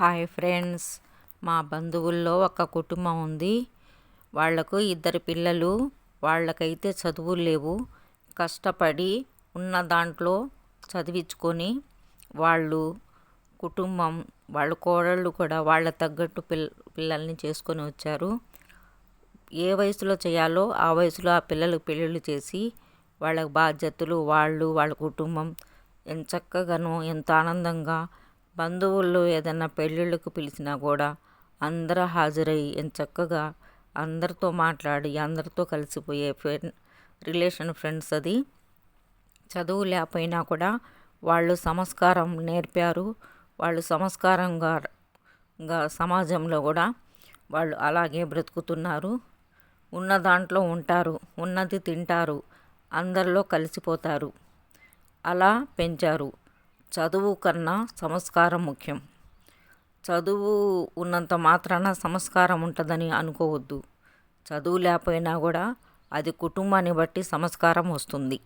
Hi friends. మా బంధువుల్లో ఒక కుటుంబం ఉంది. వాళ్ళకు ఇద్దరు పిల్లలు. వాళ్ళకైతే చదువులు లేవు. కష్టపడి ఉన్న దాంట్లో చదివించుకొని వాళ్ళు కుటుంబం వాళ్ళ కోడళ్ళు కూడా వాళ్ళ తగ్గట్టు పిల్ పిల్లల్ని చేసుకొని వచ్చారు. ఏ వయసులో చేయాలో ఆ వయసులో ఆ పిల్లలకు పెళ్ళిళ్ళు చేసి వాళ్ళ బాధ్యతలు వాళ్ళు వాళ్ళ కుటుంబం ఎంత చక్కగానో ఎంత ఆనందంగా బంధువుల్లో ఏదైనా పెళ్ళిళ్ళకు పిలిచినా కూడా అందరూ హాజరై ఎంత చక్కగా అందరితో మాట్లాడి అందరితో కలిసిపోయే ఫ్రెండ్ రిలేషన్ ఫ్రెండ్స్ అది. చదువు లేకపోయినా కూడా వాళ్ళు సంస్కారం నేర్పారు. వాళ్ళు సంస్కారంగా సమాజంలో కూడా వాళ్ళు అలాగే బ్రతుకుతున్నారు. ఉన్న దాంట్లో ఉంటారు ఉన్నది తింటారు అందరిలో కలిసిపోతారు. అలా పెంచారు. చదువు కన్నా సంస్కారం ముఖ్యం. చదువు ఉన్నంత మాత్రాన సంస్కారం ఉంటుందని అనుకోవద్దు. చదువు లేకపోయినా కూడా అది కుటుంబాన్ని బట్టి సంస్కారం వస్తుంది.